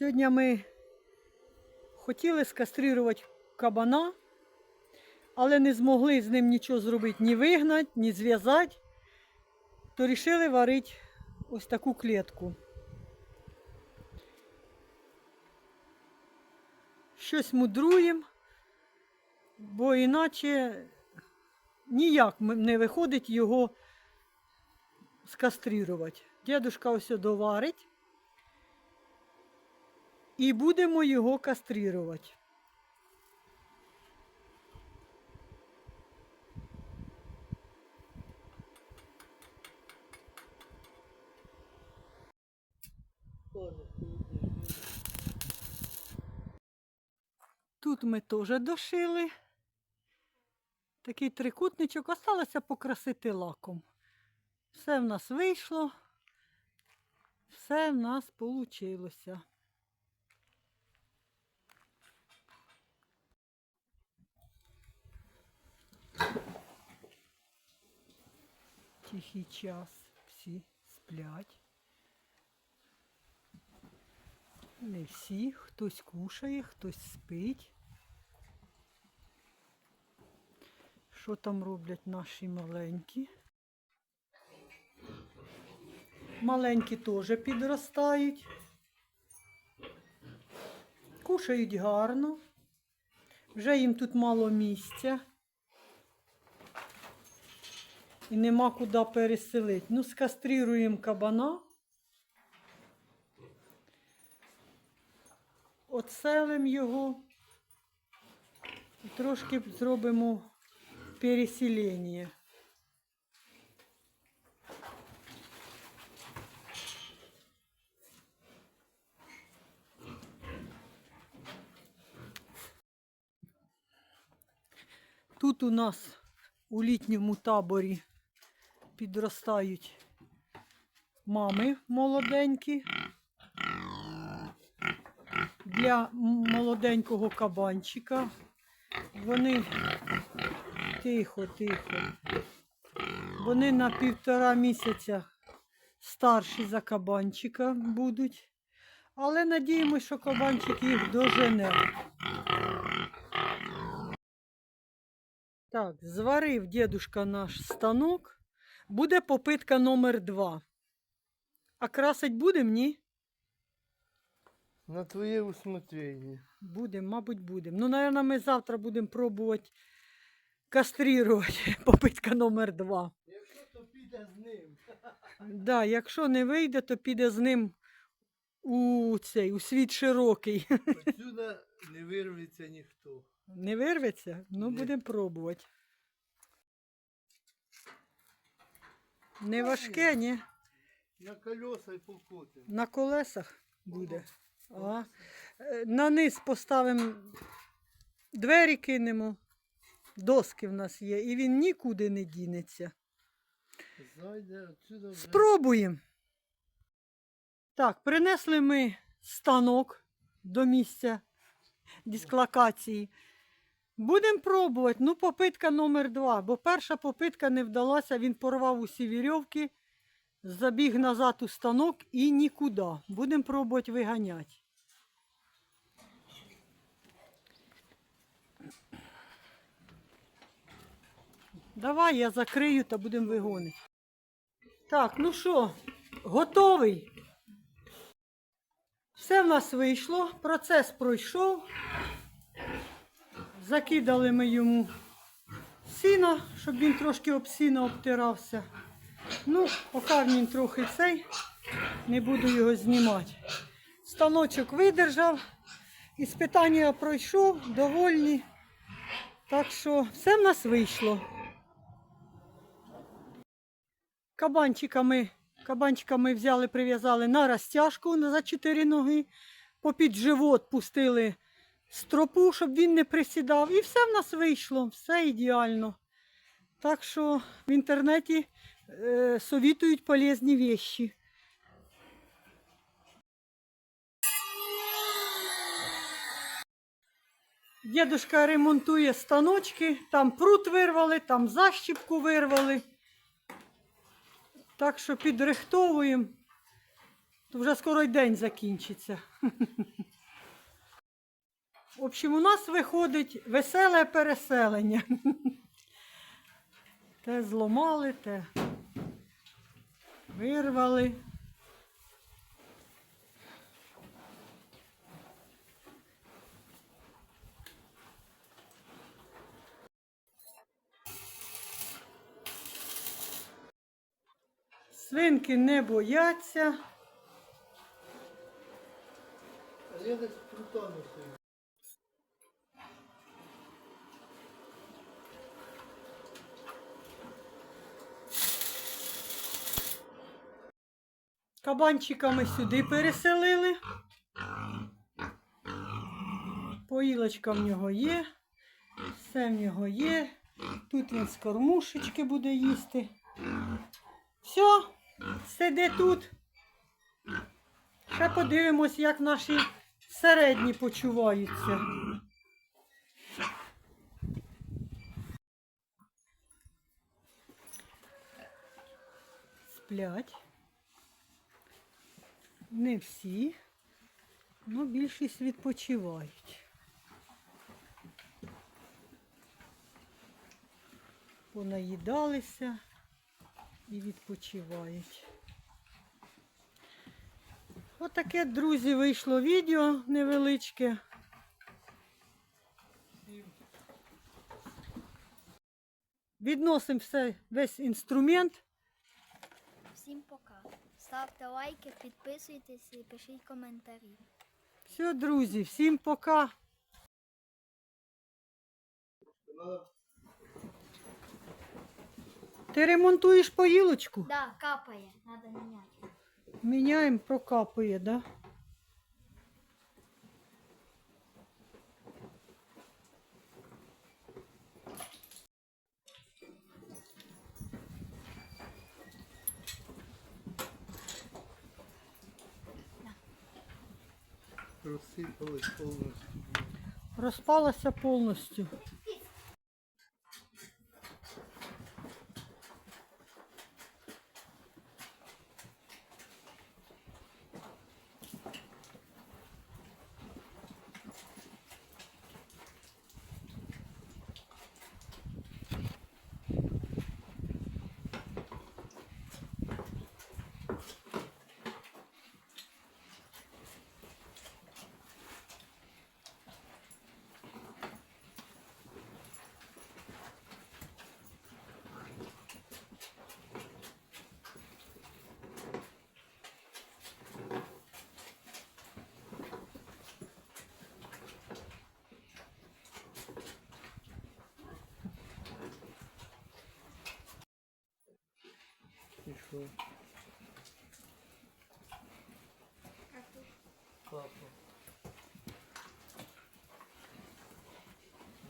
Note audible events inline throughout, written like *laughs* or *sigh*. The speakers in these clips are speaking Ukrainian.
Сьогодні ми хотіли скастрирувати кабана, але не змогли з ним нічого зробити, ні вигнати, ні зв'язати, то вирішили варити ось таку клітку. Щось мудруємо, бо іначе ніяк не виходить його скастрирувати. Дідушка ось доварить. І будемо його кастрирувати. Тут ми теж дошили. Такий трикутничок. Осталося покрасити лаком. Все в нас вийшло. Все в нас вийшло. Тихий час, всі сплять. Не всі, хтось кушає, хтось спить. Що там роблять наші маленькі? Маленькі теж підростають. Кушають гарно. Вже їм тут мало місця. І нема куди переселити. Ну, скастрируємо кабана. Отселимо його. І трошки зробимо переселення. Тут у нас у літньому таборі підростають мами молоденькі. Для молоденького кабанчика. Вони тихо, тихо. Вони на півтора місяця старші за кабанчика будуть. Але надіємося, що кабанчик їх дожене. Так, зварив дедушка наш станок. Буде попитка номер два. А красить будем, ні? На твоє усмотрення. Будем, мабуть, будем. Ну, наверное, ми завтра будемо пробувати кастрирувати. *laughs* Попитка номер два. Якщо то піде з ним. *laughs* Да, якщо не вийде, то піде з ним у цей, у світ широкий. *laughs* Отсюда не вирветься ніхто. Не вирветься? Ну, будемо пробувати. Не важке, ні? На колеса й покотим. На колесах буде. А. Е, На низ поставимо двері кинемо. Доски в нас є, і він нікуди не дінеться. Спробуємо. Так, принесли ми станок до місця дислокації. Будемо пробувати. Ну, попитка номер два. Бо перша попитка не вдалася, він порвав усі вірьовки, забіг назад у станок і нікуди. Будемо пробувати виганяти. Давай я закрию та будемо вигонити. Так, ну що, готовий? Все в нас вийшло, процес пройшов. Закидали ми йому сіна, щоб він трошки об сіно обтирався. Ну, поки він трохи цей, не буду його знімати. Станочок видержав, іспитання пройшов, довольні. Так що все в нас вийшло. Кабанчика ми, кабанчика ми взяли, прив'язали на розтяжку за чотири ноги, попід живот пустили стропу, щоб він не присідав. І все в нас вийшло, все ідеально. Так що в інтернеті е, совітують полезні вещі. Дідушка ремонтує станочки, там прут вирвали, там защіпку вирвали. Так що підрихтовуємо. то вже скоро й день закінчиться. *laughs* В общем, у нас виходить веселе переселення. *laughs* Те зломали, те вирвали. Свинки не бояться. А я десь Кабанчика сюди переселили. Поїлочка в нього є, все в нього є. Тут він з кормушечки буде їсти. Все, сиди тут. Ще подивимось, як наші середні почуваються. Сплять. Не всі, але більшість відпочивають. Понаїдалися і відпочивають. Отаке, друзі, вийшло відео невеличке. Відносимо все, весь інструмент. Всім пока. Ставте лайки, підписуйтесь і пишіть коментарі. Все, друзі, всім пока. Ти ремонтуєш поїлочку? Да, капає, треба міняти. Міняємо, прокапує, да? Розсипались повністю. Розпалася повністю. І? Папа.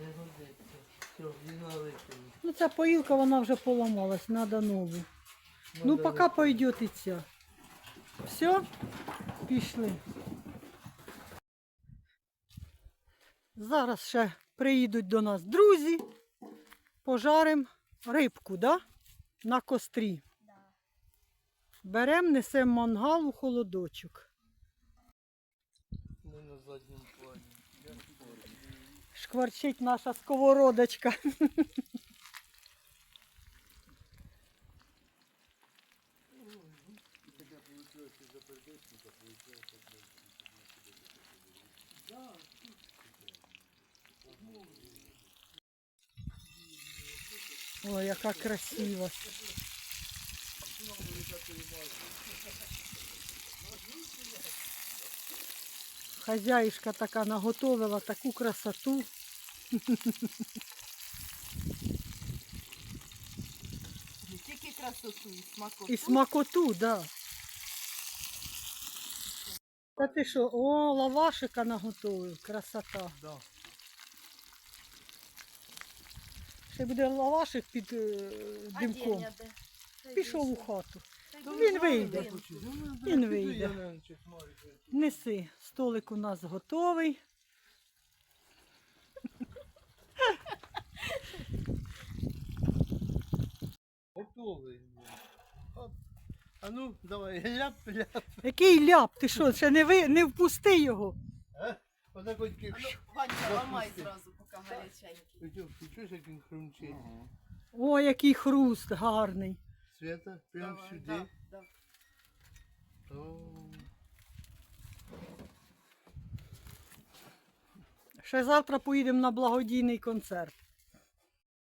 Не годиться. Все, війна викинула. Ну, ця поїлка вона вже поламалась, треба нову. Ну, поки пойде і ця. Все, пішли. Зараз ще приїдуть до нас друзі, пожаримо рибку, да? На кострі. Беремо, несемо мангал у холодочок. Не на задньому плані. Шкварчить наша сковородочка. Ой, яка красива. Хазяїшка така наготовила таку красоту. Не тільки красоту і смакоту. І смакоту, да. Та ти що, о, лавашика наготовив, красота. Да. Ще буде лавашик під е, димком. Пішов у хату. Він вийде. Він вийде. Неси, столик у нас готовий. Готовий. А ну, давай, ляп-ляп. Який ляп? Ти що, ще не ви не впусти його? Е? Отак от кік. Ну, Ванька, ламай зразу, поки гаряченький. Чуєш, як він хрумчить? О, який хруст гарний. Света, прям Давай, сюди. Да, да. То... Ще завтра поїдемо на благодійний концерт.